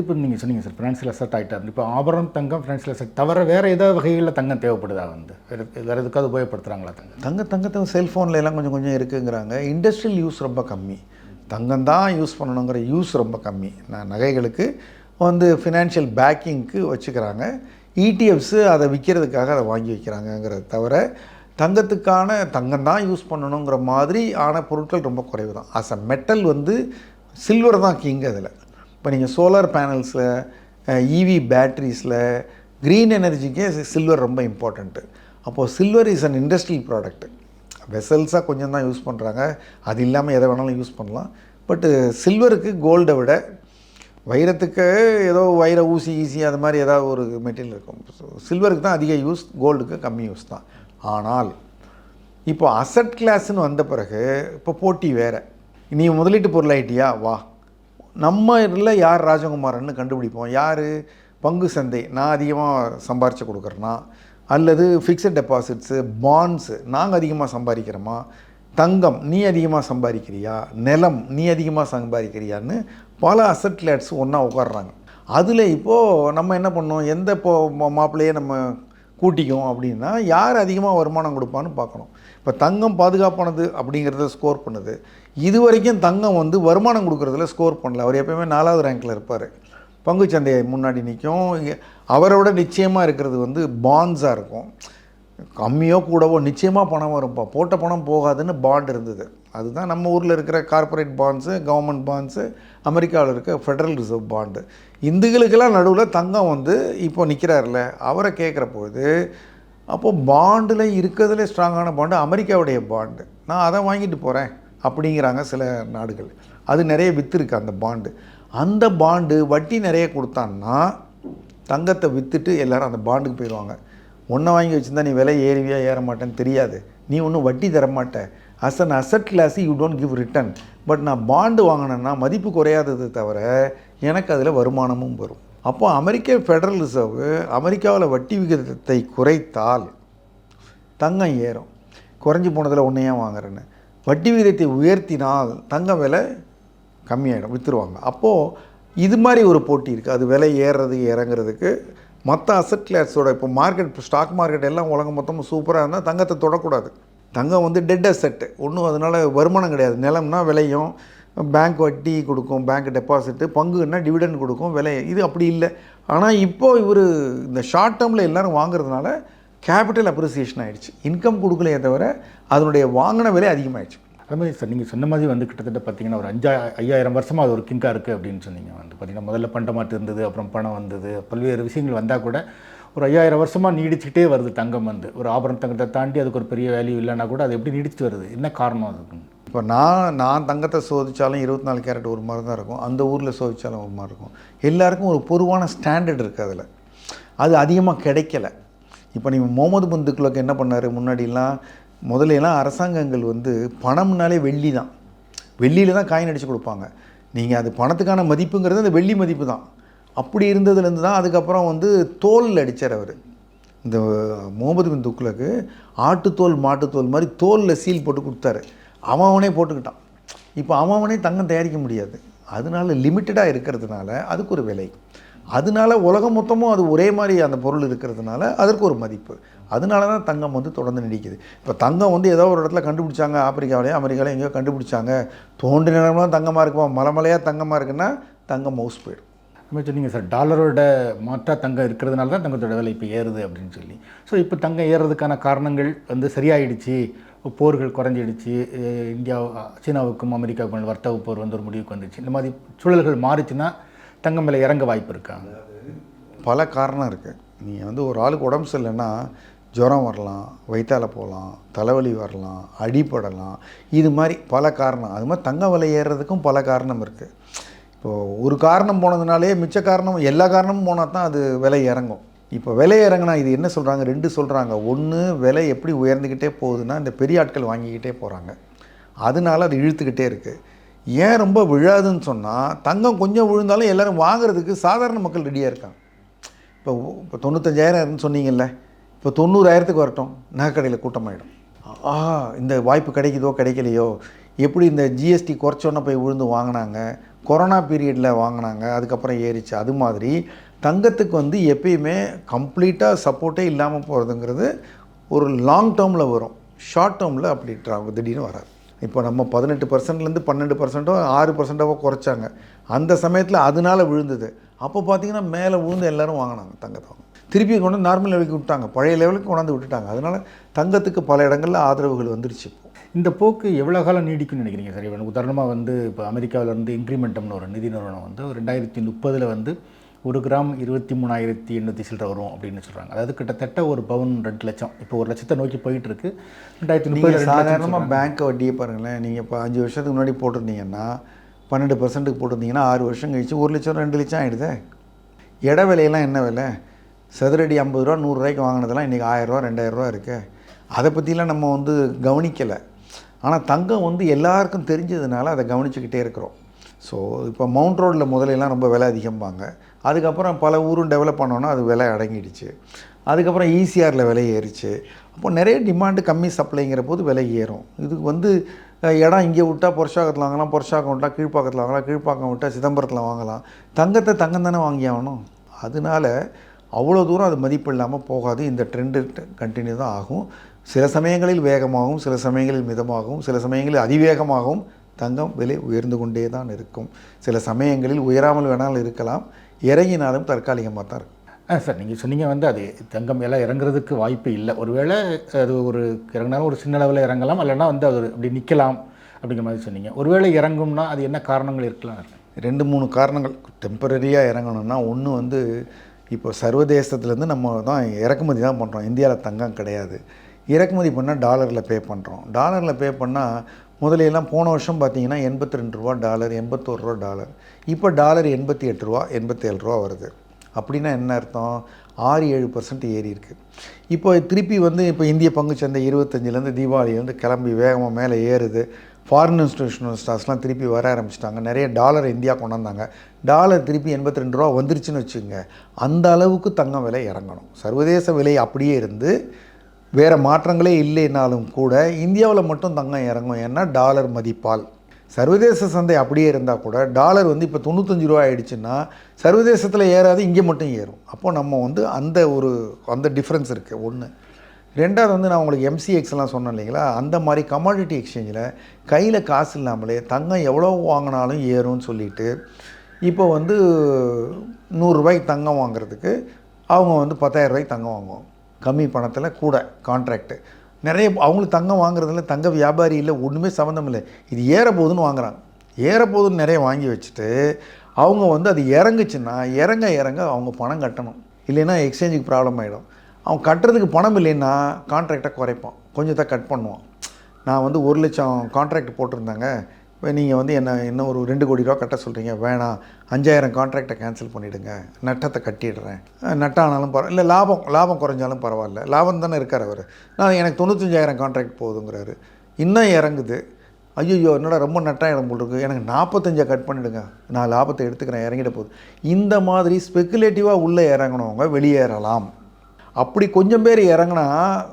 இப்போ நீங்கள் சொன்னீங்க சார் ஃபினான்ஷியல் அசட் ஆகிட்டார் இப்போ ஆபரணம் தங்கம் ஃபினான்ஷியல் அசட் தவிர வேறு ஏதாவது வகைகளில் தங்கம் தேவைப்படுதா வந்து? வேறு வேறு எதுக்காவது உபயோகப்படுத்துகிறாங்களா தங்கம்? தங்க தங்கத்தை செல்ஃபோனில் எல்லாம் கொஞ்சம் கொஞ்சம் இருக்குங்கிறாங்க. இண்டஸ்ட்ரியல் யூஸ் ரொம்ப கம்மி. தங்கம் தான் யூஸ் பண்ணணுங்கிற யூஸ் ரொம்ப கம்மி. நான் நகைகளுக்கு வந்து ஃபினான்ஷியல் பேக்கிங்க்கு வச்சுக்கிறாங்க. இடிஎஃப்ஸு அதை விற்கிறதுக்காக அதை வாங்கி வைக்கிறாங்கங்கிறத தவிர தங்கத்துக்கான தங்கம் தான் யூஸ் பண்ணணுங்கிற மாதிரி ஆன பொருட்கள் ரொம்ப குறைவு தான். அஸ் அ மெட்டல் வந்து சில்வர் தான் கிங் அதில். இப்போ நீங்கள் சோலார் பேனல்ஸில் இவி பேட்ரிஸில் க்ரீன் எனர்ஜிக்கே சில்வர் ரொம்ப இம்பார்ட்டண்ட்டு அப்போது silver is an industrial product வெசல்ஸாக கொஞ்சம் தான் யூஸ் பண்ணுறாங்க அது இல்லாமல் எதை வேணாலும் யூஸ் பண்ணலாம். பட்டு சில்வருக்கு கோல்டை விட வைரத்துக்கு ஏதோ வைர ஊசி ஈசி அது மாதிரி ஏதாவது ஒரு மெட்டீரியல் இருக்கும். சில்வருக்கு தான் அதிக யூஸ் கோல்டுக்கு கம்மி யூஸ் தான். ஆனால் இப்போ அசட் கிளாஸ்ன்னு வந்த பிறகு இப்போ போட்டி வேறு. நீ முதலீட்டு பொருளாயிட்டியா வா. நம்ம இதில் யார் ராஜகுமாரன்னு கண்டுபிடிப்போம். யார்? பங்கு சந்தை. நான் அதிகமாக சம்பாரித்து கொடுக்குறேன்னா அல்லது ஃபிக்ஸட் டெபாசிட்ஸு பாண்ட்ஸு நாங்கள் அதிகமாக சம்பாதிக்கிறோமா? தங்கம் நீ அதிகமாக சம்பாதிக்கிறியா? நிலம் நீ அதிகமாக சம்பாதிக்கிறியான்னு பல அசட் கிளாட்ஸ் ஒன்றா உட்காடுறாங்க அதில் இப்போது நம்ம என்ன பண்ணோம்? எந்த இப்போ மாப்பிள்ளையே நம்ம கூட்டிக்கும் அப்படின்னா யார் அதிகமாக வருமானம் கொடுப்பான்னு பார்க்கணும். இப்போ தங்கம் பாதுகாப்பானது அப்படிங்கிறத ஸ்கோர் பண்ணுது. இது வரைக்கும் தங்கம் வந்து வருமானம் கொடுக்குறதுல ஸ்கோர் பண்ணல. அவர் எப்பயுமே நாலாவது ரேங்க்கில் இருப்பார். பங்குச்சந்தை முன்னாடி நிற்கும். அவரோட நிச்சயமாக இருக்கிறது வந்து பாண்ட்ஸாக இருக்கும். கம்மியோ கூடவோ நிச்சயமாக பணம் வரும்ப்பா போட்ட பணம் போகாதுன்னு பாண்ட் இருந்தது. அதுதான் நம்ம ஊரில் இருக்கிற கார்ப்பரேட் பாண்ட்ஸு கவர்மெண்ட் பாண்ட்ஸு அமெரிக்காவில் இருக்க ஃபெடரல் ரிசர்வ் பாண்டு இந்துகளுக்கெல்லாம் நடுவில் தங்கம் வந்து இப்போ நிற்கிறார்ல அவரை கேட்குற போது அப்போது பாண்டில் இருக்கிறதுல ஸ்ட்ராங்கான பாண்டு அமெரிக்காவுடைய பாண்டு. நான் அதை வாங்கிட்டு போகிறேன் அப்படிங்கிறாங்க சில நாடுகள். அது நிறைய விற்றுருக்கு அந்த பாண்டு. அந்த பாண்டு வட்டி நிறைய கொடுத்தான்னா தங்கத்தை விற்றுட்டு எல்லாரும் அந்த பாண்டுக்கு போயிடுவாங்க. ஒன்றை வாங்கி வச்சுருந்தா நீ விலை ஏறுவியா ஏற மாட்டேன்னு தெரியாது. நீ ஒன்றும் வட்டி தர as an asset class you don't give return but நான் பாண்டு வாங்கினேன்னா மதிப்பு குறையாதது தவிர எனக்கு அதில் வருமானமும் வரும். அப்போ அமெரிக்க ஃபெடரல் ரிசர்வ் அமெரிக்காவில் வட்டி விகிதத்தை குறைத்தால் தங்கம் ஏறும். குறைஞ்சி போனதில் ஒன்றையே வாங்குறேன்னு? வட்டி விகிதத்தை உயர்த்தினால் தங்கம் விலை கம்மியாயிடும் விற்றுருவாங்க அப்போது இது மாதிரி ஒரு போட்டி இருக்குது அது விலை ஏறுறது இறங்குறதுக்கு மற்ற அசட் கிளாஸோட இப்போ மார்க்கெட் ஸ்டாக் மார்க்கெட் எல்லாம் உலகம் மொத்தமும் சூப்பராக இருந்தால் தங்கத்தை தொடக்கூடாது. தங்கம் வந்து டெட் அசெட்டு ஒன்றும் அதனால் வருமானம் கிடையாது. நிலம்னா விலையும் பேங்க் வட்டி கொடுக்கும் பேங்க் டெபாசிட்டு பங்குன்னா டிவிடெண்ட் கொடுக்கும் விலை இது அப்படி இல்லை. ஆனால் இப்போது இவர் இந்த ஷார்ட் டேர்மில் எல்லோரும் வாங்குறதுனால கேபிட்டல் அப்ரிசியேஷன் ஆகிடுச்சு இன்கம் கொடுக்கலையே தவிர அதனுடைய வாங்கின விலை அதிகமாகிடுச்சு அது மாதிரி சார் நீங்கள் சொன்ன மாதிரி வந்து கிட்டத்தட்ட பார்த்தீங்கன்னா ஒரு அஞ்சா ஐயாயிரம் வருஷமாக அது ஒரு கிங்காக இருக்குது அப்படின்னு சொன்னீங்க. வந்து பார்த்தீங்கன்னா முதல்ல பண்டமாட்டு இருந்தது அப்புறம் பணம் வந்தது பல்வேறு விஷயங்கள் வந்தால் கூட ஒரு ஐயாயிரம் வருஷமாக நீடிச்சுக்கிட்டே வருது தங்கம் வந்து. ஒரு ஆபரண தங்கத்தை தாண்டி அதுக்கு ஒரு பெரிய வேல்யூ இல்லைன்னா கூட அது எப்படி நீடிச்சுட்டு வருது? என்ன காரணம் அதுக்குன்னு இப்போ நான் நான் தங்கத்தை சோதித்தாலும் இருபத்தி நாலு கேரட் ஒரு மாதிரி தான் இருக்கும். அந்த ஊரில் சோதித்தாலும் ஒரு மாதிரி இருக்கும். எல்லாருக்கும் ஒரு பொதுவான ஸ்டாண்டர்ட் இருக்குது அதில். அது அதிகமாக கிடைக்கல. இப்போ நீங்கள் முகமது பந்துக்குள்ளக்கு என்ன பண்ணார்? முன்னாடிலாம் முதல்ல எல்லாம் அரசாங்கங்கள் வந்து பணம்னாலே வெள்ளி தான். வெள்ளியில் தான் காயின் அடித்து கொடுப்பாங்க. நீங்கள் அது பணத்துக்கான மதிப்புங்கிறது அந்த வெள்ளி மதிப்பு தான். அப்படி இருந்ததுலேருந்து தான் அதுக்கப்புறம் வந்து தோலில் அடித்தார் அவர். இந்த முகமது பின் துக்ளக்கு ஆட்டுத்தோல் மாட்டுத்தோல் மாதிரி தோலில் சீல் போட்டு கொடுத்தாரு. அவன் அவனே போட்டுக்கிட்டான். இப்போ அவன் அவனே தங்கம் தயாரிக்க முடியாது. அதனால லிமிட்டடாக இருக்கிறதுனால அதுக்கு ஒரு விலை. அதனால உலகம் மொத்தமும் அது ஒரே மாதிரி அந்த பொருள் இருக்கிறதுனால அதற்கு ஒரு மதிப்பு. அதனால தான் தங்கம் வந்து தொடர்ந்து நீடிக்குது. இப்போ தங்கம் வந்து ஏதோ ஒரு இடத்துல கண்டுபிடிச்சாங்க. ஆப்பிரிக்காவிலேயே அமெரிக்காவிலே எங்கேயோ கண்டுபிடிச்சாங்க. தோண்டி நேரம்லாம் தங்கமாக இருக்குமா? மலை மலையாக தங்கமாக இருக்குன்னா தங்கம் மவுஸ் போயிடும். நம்ம சொன்னீங்க சார் டாலரோட மாற்றாக தங்கம் இருக்கிறதுனால தான் தங்கத்தோட விலை இப்போ ஏறுது அப்படின்னு சொல்லி. ஸோ இப்போ தங்கம் ஏறுறதுக்கான காரணங்கள் வந்து சரியாயிடுச்சு. போர்கள் குறைஞ்சிடுச்சு. இந்தியா சீனாவுக்கும் அமெரிக்காவுக்கும் வர்த்தக போர் வந்து ஒரு முடிவுக்கு வந்துச்சு. இந்த மாதிரி சூழல்கள் மாறிச்சுன்னா தங்கம் விலை இறங்க வாய்ப்பு இருக்காங்க பல காரணம் இருக்குது நீங்கள் வந்து ஒரு ஆளுக்கு உடம்பு சரியில்லைன்னா ஜுரம் வரலாம் வயிற்றால போகலாம் தலைவலி வரலாம் அடிபடலாம். இது மாதிரி பல காரணம். அது மாதிரி தங்க விலை ஏறுறதுக்கும் பல காரணம் இருக்குது இப்போது ஒரு காரணம் போனதுனாலே மிச்ச காரணம் எல்லா காரணமும் போனால் தான் அது விலை இறங்கும். இப்போ விலை இறங்கினா இது என்ன சொல்கிறாங்க ரெண்டு சொல்கிறாங்க ஒன்று விலை எப்படி உயர்ந்துக்கிட்டே போகுதுன்னா இந்த பெரிய ஆட்கள் வாங்கிக்கிட்டே போகிறாங்க அதனால அது இழுத்துக்கிட்டே இருக்குது ஏன் ரொம்ப விழாதுன்னு சொன்னால் தங்கம் கொஞ்சம் விழுந்தாலும் எல்லோரும் வாங்குறதுக்கு சாதாரண மக்கள் ரெடியாக இருக்காங்க. இப்போ இப்போ தொண்ணூத்தஞ்சாயிரம் சொன்னீங்கல்ல இப்போ தொண்ணூறாயிரத்துக்கு வரட்டும் நகைக்கடையில் கூட்டமாயிடும். ஆ இந்த வாய்ப்பு கிடைக்குதோ கிடைக்கலையோ எப்படி இந்த ஜிஎஸ்டி குறைச்சோன்னே போய் விழுந்து வாங்கினாங்க கொரோனா பீரியடில் வாங்கினாங்க அதுக்கப்புறம் ஏறிச்சு அது மாதிரி தங்கத்துக்கு வந்து எப்பயுமே கம்ப்ளீட்டாக சப்போர்ட்டே இல்லாமல் போகிறதுங்கிறது ஒரு லாங் டேர்மில் வரும். ஷார்ட் டேர்மில் அப்படி திடீர்னு வராது. இப்போ நம்ம பதினெட்டு பர்சன்ட்லேருந்து பன்னெண்டு பர்சன்ட்டோ ஆறு பர்சன்ட்டாவோ குறைச்சாங்க. அந்த சமயத்தில் அதனால விழுந்தது. அப்போ பார்த்தீங்கன்னா மேலே விழுந்து எல்லாரும் வாங்கினாங்க தங்கத்தை திருப்பி கொண்டு நார்மல் லெவலுக்கு விட்டாங்க பழைய லெவலுக்கு கொண்டாந்து விட்டுட்டாங்க. அதனால் தங்கத்துக்கு பல இடங்களில் ஆதரவுகள் வந்துருச்சு இந்த போக்கு எவ்வளோ காலம் நீடிக்கும்னு நினைக்கிறீங்க சார்? இப்போ உதாரணமாக வந்து இப்போ அமெரிக்காவிலேருந்து இன்க்ரிமெண்டம்னு ஒரு நிதி நிறுவனம் வந்து ரெண்டாயிரத்தி முப்பதில் வந்து ஒரு கிராம் இருபத்தி மூணாயிரத்தி எண்ணூற்றி சில்லற வரும் அப்படின்னு சொல்கிறாங்க அதாவது கிட்டத்தட்ட ஒரு பவுன் ரெண்டு லட்சம். இப்போ ஒரு லட்சத்தை நோக்கி போயிட்டு இருக்கு ரெண்டாயிரத்தி முப்பது சாதாரணமாக பேங்க் வட்டியை பாருங்களேன். நீங்கள் இப்போ அஞ்சு வருஷத்துக்கு முன்னாடி போட்டிருந்தீங்கன்னா பன்னெண்டு பர்சன்ட்டுக்கு போட்டிருந்தீங்கன்னா ஆறு வருஷம் கழிச்சு ஒரு லட்சம் ரெண்டு லட்சம் ஆகிடுதே இட விலையெல்லாம் என்ன விலை? சதுரடி ஐம்பது ரூபா நூறுரூவாய்க்கு வாங்கினதெல்லாம் இன்றைக்கி ஆயிரரூவா ரெண்டாயிரரூவா இருக்கு. அதை பற்றிலாம் நம்ம வந்து கவனிக்கலை. ஆனால் தங்கம் வந்து எல்லாருக்கும் தெரிஞ்சதுனால அதை கவனிச்சுக்கிட்டே இருக்கிறோம். ஸோ இப்போ மவுண்ட் ரோட்டில் முதலையெல்லாம் ரொம்ப விலை அதிகம்பாங்க. அதுக்கப்புறம் பல ஊரும் டெவலப் பண்ணோன்னா அது விலை அடங்கிடுச்சு. அதுக்கப்புறம் ஈசிஆரில் விலை ஏறிச்சு. அப்போ நிறைய டிமாண்டு கம்மி சப்ளைங்கிற போது விலை ஏறும். இதுக்கு வந்து இடம் இங்கே விட்டா பொருஷாக்கத்தில் வாங்கலாம் பொருஷாக்கம் விட்டால் கீழ்ப்பாக்கத்தில் வாங்கலாம் கீழ்ப்பாக்கம் விட்டால் சிதம்பரத்தில் வாங்கலாம். தங்கத்தை தங்கம் தானே வாங்கி ஆகணும். அதனால அவ்வளோ தூரம் அது மதிப்பு இல்லாமல் போகாது. இந்த ட்ரெண்டு கண்டினியூ தான் ஆகும். சில சமயங்களில் வேகமாகவும் சில சமயங்களில் மிதமாகவும் சில சமயங்களில் அதிவேகமாகவும் தங்கம் விலை உயர்ந்து கொண்டே தான் இருக்கும். சில சமயங்களில் உயராமல் வேணாலும் இருக்கலாம். இறங்கினாலும் தற்காலிகமாக தான் இருக்கும் ஆ சார் நீங்கள் சொன்னீங்க வந்து அது தங்கம் எல்லாம் இறங்குறதுக்கு வாய்ப்பு இல்லை. ஒருவேளை அது ஒரு இறங்கினாலும் ஒரு சின்ன அளவில் இறங்கலாம் இல்லைன்னா வந்து அது அப்படி நிற்கலாம் அப்படிங்கிற மாதிரி சொன்னீங்க. ஒருவேளை இறங்கும்னா அது என்ன காரணங்கள் இருக்கலாம்? ரெண்டு மூணு காரணங்கள். டெம்பரரியாக இறங்கணும்னா ஒன்று வந்து இப்போ சர்வதேசத்துலேருந்து நம்ம தான் இறக்குமதி தான் பண்ணுறோம் இந்தியாவில் தங்கம் கிடையாது. இறக்குமதி பண்ணால் டாலரில் பே பண்ணுறோம் டாலரில் பே பண்ணால் முதலையெல்லாம் போன வருஷம் பார்த்தீங்கன்னா எண்பத்தி ரெண்டு ரூபா டாலர் எண்பத்தோரு ரூபா டாலர். இப்போ டாலர் எண்பத்தி எட்டு ரூபா எண்பத்தேழு ரூபா வருது. அப்படின்னா என்ன அர்த்தம்? ஆறு ஏழு பர்சன்ட் ஏறி இருக்கு. இப்போ திருப்பி வந்து இப்போ இந்திய பங்குச்சந்தை இருபத்தஞ்சிலேருந்து தீபாவளி வந்து கிளம்பி வேகமாக மேலே ஏறுது. ஃபாரின் இன்ஸ்டியூஷனல் ஸ்டார்ஸ்லாம் திருப்பி வர ஆரம்பிச்சிட்டாங்க. நிறைய டாலர் இந்தியா கொண்டு வந்தாங்க. டாலர் திருப்பி எண்பத்தி ரெண்டு ரூபா வந்துருச்சுன்னு வச்சுக்கோங்க. அந்த அளவுக்கு தங்கம் விலை இறங்கணும். சர்வதேச விலை அப்படியே இருந்து வேறு மாற்றங்களே இல்லைனாலும் கூட இந்தியாவில் மட்டும் தங்கம் இறங்கும். ஏன்னா டாலர் மதிப்பால். சர்வதேச சந்தை அப்படியே இருந்தால் கூட டாலர் வந்து இப்போ தொண்ணூத்தஞ்சு ரூபா ஆயிடுச்சுன்னா சர்வதேசத்தில் ஏறாது இங்கே மட்டும் ஏறும். அப்போ நம்ம வந்து அந்த ஒரு அந்த டிஃப்ரென்ஸ் இருக்குது ஒன்று ரெண்டாவது வந்து நான் உங்களுக்கு எம்சிஎக்ஸ்லாம் சொன்னேன் இல்லைங்களா? அந்த மாதிரி கமாடிட்டி எக்ஸ்சேஞ்சில் கையில் காசு இல்லாமலே தங்கம் எவ்வளோ வாங்கினாலும் ஏறும்னு சொல்லிட்டு இப்போ வந்து நூறுரூபாய்க்கு தங்கம் வாங்குறதுக்கு அவங்க வந்து பத்தாயிரம் ரூபாய்க்கு தங்கம் வாங்குவாங்க. கம்மி பணத்தில் கூட கான்ட்ராக்ட்டு நிறைய அவங்களுக்கு தங்கம் வாங்குறதுல தங்க வியாபாரி இல்லை ஒன்றுமே சம்மந்தம் இல்லை. இது ஏற போகுதுன்னு வாங்குறாங்க. ஏற போகுதுன்னு நிறைய வாங்கி வச்சுட்டு அவங்க வந்து அது இறங்குச்சுன்னா இறங்க இறங்க அவங்க பணம் கட்டணும். இல்லைன்னா எக்ஸ்சேஞ்சுக்கு ப்ராப்ளம் ஆகிடும் அவன் கட்டுறதுக்கு பணம் இல்லைன்னா கான்ட்ராக்டை குறைப்பான். கொஞ்சத்தை கட் பண்ணுவான். நான் வந்து ஒரு லட்சம் கான்ட்ராக்ட் போட்டிருந்தாங்க. நீங்கள் வந்து என்ன இன்னும் ஒரு ரெண்டு கோடி ரூபா கட்ட சொல்கிறீங்க வேணாம் அஞ்சாயிரம் கான்ட்ராக்டை கேன்சல் பண்ணிவிடுங்க நட்டத்தை கட்டிடுறேன். நட்டானாலும் பரவ இல்லை லாபம் லாபம் குறைஞ்சாலும் பரவாயில்ல லாபம் தானே இருக்கார் அவர். நான் எனக்கு தொண்ணூத்தஞ்சாயிரம் கான்ட்ராக்ட் போகுதுங்கிறாரு இன்னும் இறங்குது. ஐயோ என்னடா ரொம்ப நட்டாயிடம் போல் எனக்கு நாற்பத்தஞ்சை கட் பண்ணிவிடுங்க நான் லாபத்தை எடுத்துக்கிறேன் இறங்கிட போகுது. இந்த மாதிரி ஸ்பெக்குலேட்டிவாக உள்ளே இறங்கினவங்க வெளியேறலாம். அப்படி கொஞ்சம் பேர் இறங்கினா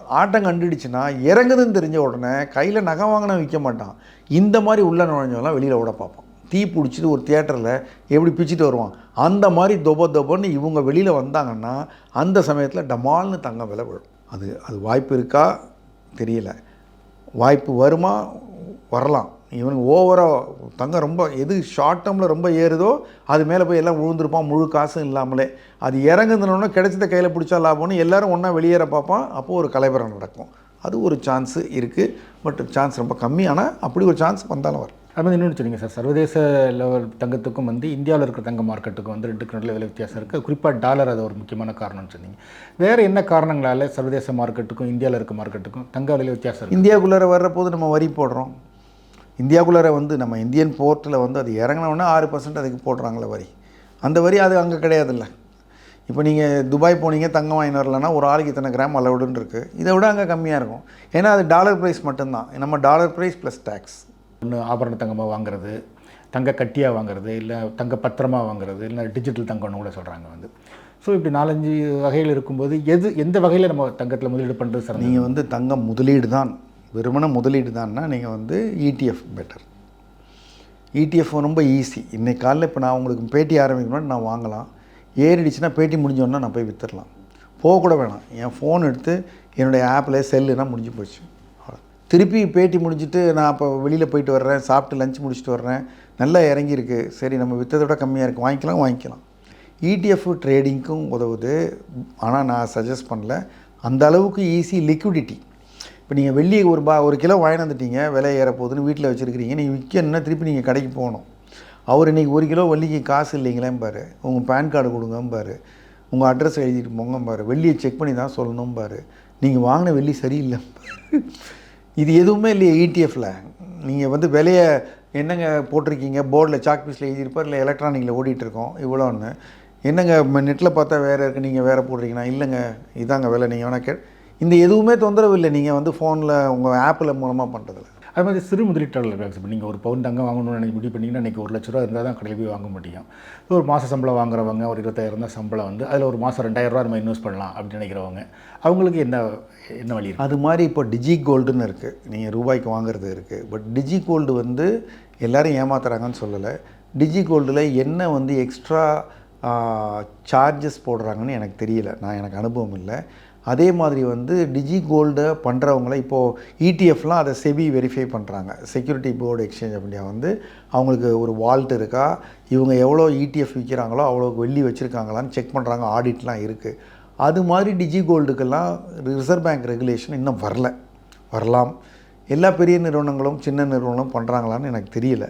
ஆட்டம் கண்டுடுச்சுன்னா இறங்குதுன்னு தெரிஞ்ச உடனே கையில் நகை வாங்கினா விற்க மாட்டான். இந்த மாதிரி உள்ள நுழைஞ்சவெல்லாம் வெளியில் விட பார்ப்பான். தீ பிடிச்சிட்டு ஒரு தியேட்டரில் எப்படி பிச்சுட்டு வருவான்? அந்த மாதிரி தொப தொபன்னு இவங்க வெளியில் வந்தாங்கன்னா அந்த சமயத்தில் டமால்னு தங்க விலை விழும் அது அது வாய்ப்பு இருக்கா? தெரியல. வாய்ப்பு வருமா? வரலாம். இவனுக்கு ஓவராக தங்கம் ரொம்ப எது ஷார்ட் டேர்மில் ரொம்ப ஏறுதோ அது மேலே போய் எல்லாம் விழுந்திருப்பான் முழு காசும் இல்லாமலே. அது இறங்குதுனோடனே கிடைச்சத கையில் பிடிச்சா லாபம்னு எல்லாரும் ஒன்றா வெளியேற பார்ப்பான். அப்போது ஒரு கலைபரம் நடக்கும். அது ஒரு சான்ஸு இருக்குது பட் சான்ஸ் ரொம்ப கம்மி. ஆனால் அப்படி ஒரு சான்ஸ் வந்தாலும் வரும். அது மாதிரி இன்னொன்று சொன்னீங்க சார். சர்வதேச லெவல் தங்கத்துக்கும் வந்து இந்தியாவில் இருக்கிற தங்க மார்க்கெட்டுக்கும் வந்து ரெண்டுக்கு நல்ல விலை வித்தியாசம் இருக்குது குறிப்பாக டாலர் அது ஒரு முக்கியமான காரணம்னு சொன்னீங்க. வேறு என்ன காரணங்களால் சர்வதேச மார்க்கெட்டுக்கும் இந்தியாவில் இருக்க மார்க்கெட்டுக்கும் தங்க விலை வித்தியாசம் இருக்குது இந்தியாக்குள்ளார வர்ற போது நம்ம வரி போடுறோம். இந்தியாக்குள்ளார வந்து நம்ம இந்தியன் போர்ட்டில் வந்து அது இறங்கினோடனே ஆறு பர்சன்ட் அதுக்கு போடுறாங்களே வரி. அந்த வரி அது அங்கே கிடையாதுல்ல. இப்போ நீங்கள் துபாய் போனீங்க தங்கம் வாங்கிட்டு வரலன்னா ஒரு ஆளுக்கு இத்தனை கிராம் அலவுடுன்னு இருக்குது இதை விட அங்கே கம்மியாக இருக்கும். ஏன்னா அது டாலர் ப்ரைஸ் மட்டும்தான். நம்ம டாலர் ப்ரைஸ் ப்ளஸ் டேக்ஸ் ஒன்று ஆபரண தங்கமாக வாங்குறது தங்க கட்டியாக வாங்குறது இல்லை தங்க பத்திரமா வாங்குறது இல்லை டிஜிட்டல் தங்கம்னு கூட சொல்கிறாங்க வந்து. ஸோ இப்படி நாலஞ்சு வகைகள் இருக்கும்போது எது எந்த வகையில் நம்ம தங்கத்தில் முதலீடு பண்ணுறது சார் நீங்கள் வந்து தங்கம் முதலீடு தான் வெறுமனை முதலீடு தான்னா நீங்கள் வந்து இடிஎஃப் பெட்டர் இடிஎஃப் ரொம்ப ஈஸி இன்னைக்கு காலையில் இப்போ நான் உங்களுக்கு பேட்டி ஆரம்பிக்கணும்னு நான் வாங்கலாம். ஏறிடுச்சுன்னா பேட்டி முடிஞ்சோன்னா நான் போய் வித்துடலாம் போகக்கூட வேணாம். என் ஃபோன் எடுத்து என்னுடைய ஆப்பில் செல்லுனா முடிஞ்சு போச்சு. அவ்வளோ. திருப்பி பேட்டி முடிஞ்சிட்டு நான் அப்போ வெளியில் போயிட்டு வர்றேன். சாப்பிட்டு லஞ்ச் முடிச்சுட்டு வர்றேன். நல்லா இறங்கியிருக்கு. சரி நம்ம விற்றதை விட கம்மியாக இருக்குது வாங்கிக்கலாம் வாங்கிக்கலாம். இடிஎஃப் ட்ரேடிங்க்கும் உதவுது. ஆனால் நான் சஜஸ்ட் பண்ணல. அந்த அளவுக்கு ஈஸி லிக்விடிட்டி இப்போ நீங்கள் வெள்ளி ஒரு பா ஒரு கிலோ வாங்கி வந்துட்டீங்க விலை ஏற போகுதுன்னு வீட்டில் வச்சுருக்கிறீங்க நீங்கள் விற்கணும்னா திருப்பி நீங்கள் கடைக்கு போகணும்? அவர் இன்றைக்கி ஒரு கிலோ வெள்ளிக்கு காசு இல்லைங்களேம்பாரு உங்கள் பேன் கார்டு கொடுங்கம்பாரு உங்கள் அட்ரஸ் எழுதிட்டு போங்கம்பாரு வெள்ளியை செக் பண்ணி தான் சொல்லணும்பாரு நீங்கள் வாங்கின வெள்ளி சரியில்லை. இது எதுவுமே இல்லையே இடிஎஃப்பில் நீங்கள் வந்து விலையை என்னங்க போட்டிருக்கீங்க? போர்டில் சாக் பீஸில் எழுதியிருப்பார் இல்லை எலக்ட்ரானிக்கில் ஓடிட்டுருக்கோம் இவ்வளோன்னு. என்னங்க நெட்டில் பார்த்தா வேறு இருக்குது நீங்கள் வேறு போடுறீங்கன்னா இல்லைங்க இதாங்க விலை நீங்கள் வேணால் கே இந்த எதுவுமே தொந்தரவு இல்லை நீங்கள் வந்து ஃபோனில் உங்கள் ஆப்பில் மூலமாக பண்ணுறதுல அது மாதிரி சிறு முதலீட்டாளர்கள் இப்போ நீங்கள் ஒரு பவுன் தங்கம் வாங்கணும்னு நினைக்க முடிவு பண்ணிங்கன்னா இன்றைக்கி ஒரு லட்ச ரூபா இருந்தால் தான் கடையில் போய் வாங்க முடியும். ஒரு மாத சம்பளம் வாங்குறவங்க ஒரு இருபத்தாயிரம் தான் சம்பளம் வந்து அதில் ஒரு மாதம் ரெண்டாயிரம் ரூபா நம்ம இன்வெஸ்ட் பண்ணலாம் அப்படின்னு நினைக்கிறவங்க அவங்களுக்கு என்ன என்ன வழி அது மாதிரி இப்போ டிஜி கோல்டுன்னு இருக்குது நீங்கள் ரூபாய்க்கு வாங்குறது இருக்குது பட் டிஜி கோல்டு வந்து எல்லாரும் ஏமாத்துறாங்கன்னு சொல்லலை. டிஜி கோல்டில் என்ன வந்து எக்ஸ்ட்ரா சார்ஜஸ் போடுறாங்கன்னு எனக்கு தெரியல. நான் எனக்கு அனுபவம் இல்லை. அதே மாதிரி வந்து டிஜி கோல்டை பண்ணுறவங்கள இப்போது இடிஎஃப்லாம் அதை செபி வெரிஃபை பண்ணுறாங்க security board exchange of India வந்து அவங்களுக்கு ஒரு வால்ட் இருக்கா? இவங்க எவ்வளோ இடிஎஃப் விற்கிறாங்களோ அவ்வளோ வெள்ளி வச்சுருக்காங்களான்னு செக் பண்ணுறாங்க ஆடிட்லாம் இருக்குது அது மாதிரி டிஜி கோல்டுக்கெல்லாம் ரிசர்வ் பேங்க் ரெகுலேஷன் இன்னும் வரல. வரலாம். எல்லா பெரிய நிறுவனங்களும் சின்ன நிறுவனங்களும் பண்ணுறாங்களான்னு எனக்கு தெரியல.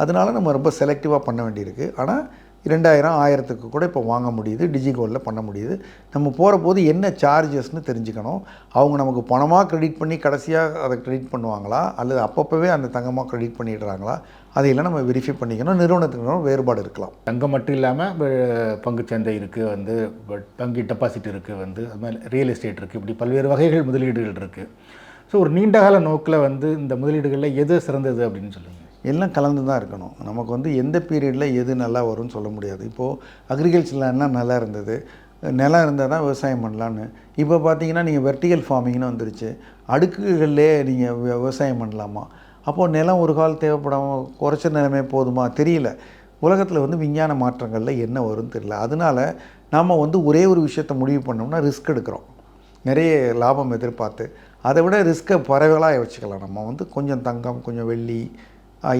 அதனால நம்ம ரொம்ப செலக்டிவாக பண்ண வேண்டியிருக்கு. ஆனால் இரண்டாயிரம் ஆயிரத்துக்கு கூட இப்போ வாங்க முடியுது டிஜிகோலில் பண்ண முடியுது. நம்ம போகிற போது என்ன சார்ஜஸ்னு தெரிஞ்சுக்கணும். அவங்க நமக்கு பணமாக க்ரெடிட் பண்ணி கடைசியாக அதை க்ரெடிட் பண்ணுவாங்களா? அல்லது அப்பப்போவே அந்த தங்கமாக க்ரெடிட் பண்ணிடுறாங்களா? அதையெல்லாம் நம்ம வெரிஃபை பண்ணிக்கணும். நிறுவனத்துக்கு நிறுவனம் வேறுபாடு இருக்கலாம். தங்கம் மட்டும் இல்லாமல் பங்குச்சந்தை இருக்குது வந்து பட் டெபாசிட் இருக்குது வந்து அது மாதிரி ரியல் எஸ்டேட் இருக்குது இப்படி பல்வேறு வகைகள் முதலீடுகள் இருக்குது ஸோ ஒரு நீண்டகால நோக்கில் வந்து இந்த முதலீடுகளில் எது சிறந்தது அப்படின்னு சொல்லுங்கள் எல்லாம் கலந்து தான் இருக்கணும். நமக்கு வந்து எந்த பீரியடில் எது நல்லா வரும்னு சொல்ல முடியாது. இப்போது அக்ரிகல்ச்சரில் என்ன நல்லா இருந்தது? நிலம் இருந்தால் தான் விவசாயம் பண்ணலான்னு இப்போ பார்த்தீங்கன்னா நீங்கள் வெர்டிகல் ஃபார்மிங்னு வந்துருச்சு. அடுக்குகளிலே நீங்கள் விவசாயம் பண்ணலாமா? அப்போது நிலம் ஒரு கால் தேவைப்படாமல் குறைச்ச நிலமே போதுமா? தெரியல. உலகத்தில் வந்து விஞ்ஞான மாற்றங்களில் என்ன வரும்னு தெரியல. அதனால நாம் வந்து ஒரே ஒரு விஷயத்தை முடிவு பண்ணோம்னா ரிஸ்க் எடுக்கிறோம். நிறைய லாபம் எதிர்பார்த்து. அதை விட ரிஸ்க்கை பரவலாக வச்சுக்கலாம். நம்ம வந்து கொஞ்சம் தங்கம் கொஞ்சம் வெள்ளி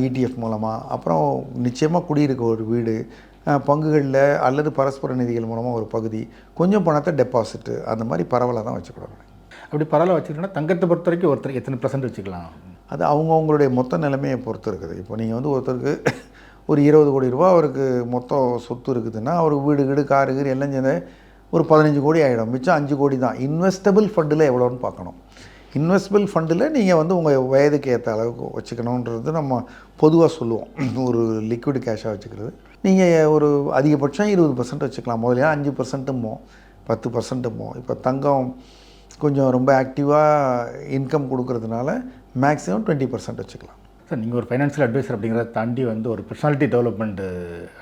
இடிஎஃப் மூலமாக அப்புறம் நிச்சயமாக குடியிருக்க ஒரு வீடு பங்குகளில் அல்லது பரஸ்பர நிதிகள் மூலமாக ஒரு பகுதி கொஞ்சம் பணத்தை டெபாசிட்டு அந்த மாதிரி பரவலாக தான் வச்சுக்கிடணும். அப்படி பரவாயில்ல வச்சுக்கிட்டோன்னா தங்கத்தை பொறுத்த வரைக்கும் ஒருத்தர் எத்தனை பர்சன்ட் வச்சுக்கலாம்? அது அவங்கவுங்களுடைய மொத்த நிலைமையை பொறுத்து இருக்குது. இப்போ நீங்கள் வந்து ஒருத்தருக்கு ஒரு இருபது கோடி ரூபா அவருக்கு மொத்தம் சொத்து இருக்குதுன்னா அவருக்கு வீடு வீடு காரு கீரு எல்லாம் சேர்ந்து ஒரு பதினஞ்சு கோடி ஆகிடும் மிச்சம் அஞ்சு கோடி தான். இன்வெஸ்டபிள் ஃபண்டில் எவ்வளோன்னு பார்க்கணும். இன்வெஸ்ட்மெண்ட் ஃபண்டில் நீங்கள் வந்து உங்கள் வயதுக்கு ஏற்ற அளவுக்கு வச்சுக்கணுன்றது நம்ம பொதுவாக சொல்லுவோம். (clears throat) ஒரு லிக்விட் கேஷாக வச்சுக்கிறது. நீங்கள் ஒரு அதிகபட்சம் இருபது பர்சன்ட் வச்சுக்கலாம். முதல்ல அஞ்சு பர்சன்ட்டுமோ பத்து பர்சன்ட்டுமோ இப்போ தங்கம் கொஞ்சம் ரொம்ப ஆக்டிவாக இன்கம் கொடுக்கறதுனால மேக்ஸிமம் டுவெண்ட்டி பர்சன்ட் வச்சுக்கலாம். சார் நீங்கள் ஒரு ஃபைனான்ஷியல் அட்வைசர் அப்படிங்கிறத தாண்டி வந்து ஒரு பர்சனாலிட்டி டெவலப்மெண்ட்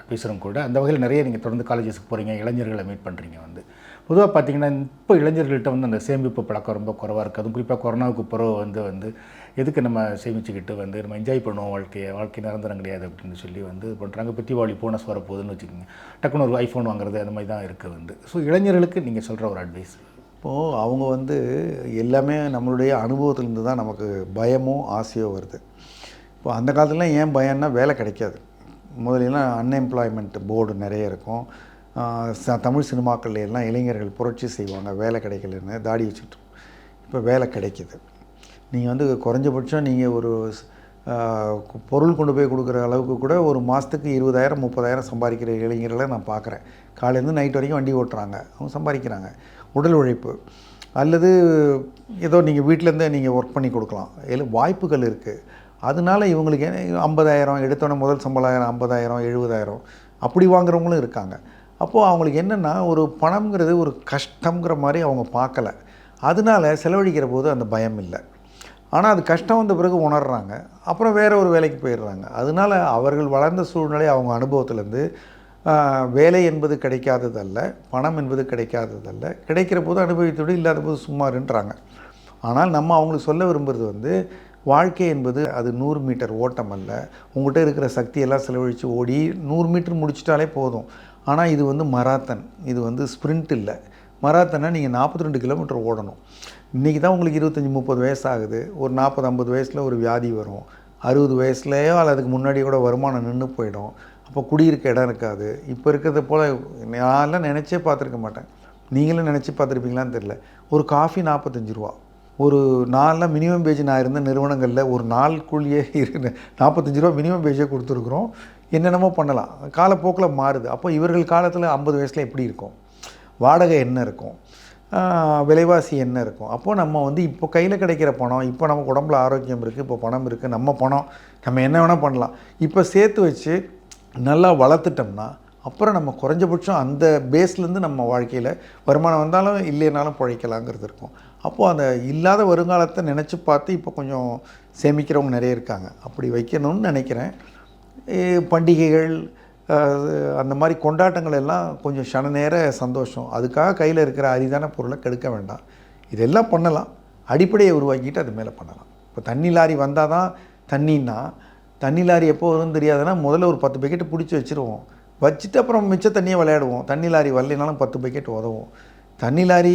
அட்வைசரும் கூட அந்த வகையில் நிறைய நீங்கள் தொடர்ந்து காலேஜஸ்க்கு போகிறீங்க இளைஞர்களை மீட் பண்ணுறீங்க வந்து. பொதுவாக பார்த்திங்கன்னா இப்போ இளைஞர்கள்ட்ட வந்து அந்த சேமிப்பு பழக்கம் ரொம்ப குறவாக இருக்குது அதுவும் குறிப்பாக கொரோனாவுக்கு பிறகு வந்து வந்து எதுக்கு நம்ம சேமிச்சுக்கிட்டு வந்து நம்ம என்ஜாய் பண்ணுவோம் வாழ்க்கையை வாழ்க்கை நிரந்தரம் கிடையாது அப்படின்னு சொல்லி வந்து இது பண்ணுறாங்க இப்போ தீபாவளி போனஸ் வரப்போகுதுன்னு வச்சுக்கோங்க. டக்குன்னு ஒரு ஐஃபோன் வாங்குறது அந்த மாதிரி தான் இருக்குது வந்து. ஸோ இளைஞர்களுக்கு நீங்கள் சொல்கிற ஒரு அட்வைஸ் இப்போது அவங்க வந்து எல்லாமே நம்மளுடைய அனுபவத்திலேருந்து தான் நமக்கு பயமோ ஆசையோ வருது. இப்போ அந்த காலத்துலலாம் ஏன் பயம்னா வேலை கிடைக்காது. முதலாம் அன்எம்ப்ளாய்மெண்ட் போர்டு நிறைய இருக்கும். தமிழ் சினிமாக்கள்ல எல்லாம் இளைஞர்கள் புரட்சி செய்வாங்க. வேலை கிடைக்கலன்னு தாடி வச்சுட்டு. இப்போ வேலை கிடைக்கிது. நீங்கள் வந்து குறைஞ்சபட்சம் நீங்கள் ஒரு பொருள் கொண்டு போய் கொடுக்குற அளவுக்கு கூட ஒரு மாதத்துக்கு இருபதாயிரம் முப்பதாயிரம் சம்பாதிக்கிற இளைஞர்களை நான் பார்க்குறேன் காலையிலேருந்து நைட் வரைக்கும் வண்டி ஓட்டுறாங்க. அவங்க சம்பாதிக்கிறாங்க. உடல் உழைப்பு. அல்லது ஏதோ நீங்கள் வீட்டிலேருந்தே நீங்கள் ஒர்க் பண்ணி கொடுக்கலாம். இல்லை வாய்ப்புகள் இருக்குது அதனால இவங்களுக்கு என்ன ஐம்பதாயிரம் எடுத்தோடனே முதல் சம்பளாயிரம் ஐம்பதாயிரம் எழுபதாயிரம். அப்படி வாங்குறவங்களும் இருக்காங்க. அப்போது அவங்களுக்கு என்னென்னா ஒரு பணம்ங்கிறது ஒரு கஷ்டங்கிற மாதிரி அவங்க பார்க்கல. அதனால செலவழிக்கிற போது அந்த பயம் இல்லை. ஆனால் அது கஷ்டம் வந்த பிறகு உணர்றாங்க. அப்புறம் வேற ஒரு வேலைக்கு போயிடுறாங்க. அதனால அவர்கள் வளர்ந்த சூழ்நிலை அவங்க அனுபவத்திலேருந்து வேலை என்பது கிடைக்காததல்ல பணம் என்பது கிடைக்காததல்ல. கிடைக்கிற போது அனுபவித்தோடு இல்லாத போது சும்மாருன்றாங்க ஆனால் நம்ம அவங்களுக்கு சொல்ல விரும்புகிறது வந்து வாழ்க்கை என்பது அது நூறு மீட்டர் ஓட்டம் அல்ல. உங்கள்கிட்ட இருக்கிற சக்தியெல்லாம் செலவழித்து ஓடி நூறு மீட்டர் முடிச்சிட்டாலே போதும். ஆனால் இது வந்து மராத்தன். இது வந்து ஸ்ப்ரிண்ட் இல்லை. மராத்தனை நீங்கள் நாற்பத்தி ரெண்டு கிலோமீட்டர் ஓடணும். இன்றைக்கி தான் உங்களுக்கு இருபத்தஞ்சி முப்பது வயசு ஆகுது. ஒரு நாற்பது ஐம்பது வயசில் ஒரு வியாதி வரும். அறுபது வயசுலேயோ அல்ல அதுக்கு முன்னாடி கூட வருமானம் நின்று போயிடும். அப்போ குடியிருக்க இடம் இருக்காது. இப்போ இருக்கிறத போல் நான்லாம் நினச்சே பார்த்துருக்க மாட்டேன். நீங்களும் நினச்சி பார்த்துருப்பீங்களான்னு தெரில ஒரு காஃபி நாற்பத்தஞ்சு ரூபா. ஒரு நாளில் மினிமம் பேஜ் நான் இருந்த நிறுவனங்களில் ஒரு நாளுக்குள்ளேயே இரு நாற்பத்தஞ்சு ரூபா மினிமம் பேஜே கொடுத்துருக்குறோம். என்னென்னமோ பண்ணலாம். காலப்போக்கில் மாறுது. அப்போ இவர்கள் காலத்தில் ஐம்பது வயசில் எப்படி இருக்கும்? வாடகை என்ன இருக்கும்? விலைவாசி என்ன இருக்கும்? அப்போது நம்ம வந்து இப்போ கையில் கிடைக்கிற பணம் இப்போ நமக்கு உடம்புல ஆரோக்கியம் இருக்குது இப்போ பணம் இருக்குது நம்ம பணம் நம்ம என்ன வேணால் பண்ணலாம். இப்போ சேர்த்து வச்சு நல்லா வளர்த்துட்டோம்னா அப்புறம் நம்ம குறைஞ்சபட்சம் அந்த பேஸ்லேருந்து நம்ம வாழ்க்கையில் வருமானம் வந்தாலும் இல்லைனாலும் பிழைக்கலாங்கிறது இருக்கும். அப்போது அந்த இல்லாத வருங்காலத்தை நினச்சி பார்த்து இப்போ கொஞ்சம் சேமிக்கிறவங்க நிறைய இருக்காங்க. அப்படி வைக்கணும்னு நினைக்கிறேன். பண்டிகைகள் அந்த மாதிரி கொண்டாட்டங்கள் எல்லாம் கொஞ்சம் சன நேர சந்தோஷம். அதுக்காக கையில் இருக்கிற அரிதான பொருளை கெடுக்க வேண்டாம். இதெல்லாம் பண்ணலாம். அடிப்படையை உருவாக்கிட்டு அது மேலே பண்ணலாம். இப்போ தண்ணி லாரி வந்தால் தான் தண்ணின்னா தண்ணி லாரி எப்போ வரும்னு தெரியாதுன்னா முதல்ல ஒரு பத்து பக்கெட்டு பிடிச்சி வச்சுருவோம். வச்சுட்டு அப்புறம் மிச்ச தண்ணியை விளையாடுவோம். தண்ணி லாரி வரலைனாலும் பத்து பக்கெட் உதவும். தண்ணி லாரி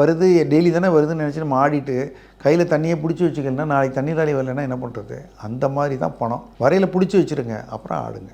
வருது டெய்லி தானே வருதுன்னு நினச்சி நம்ம ஆடிட்டு கையில் தண்ணியை பிடிச்சி வச்சுக்கலன்னா நாளைக்கு தண்ணி லாரி வரலைன்னா என்ன பண்ணுறது அந்த மாதிரி தான் பணம். வரையில் பிடிச்சி வச்சுருங்க. அப்புறம் ஆடுங்க.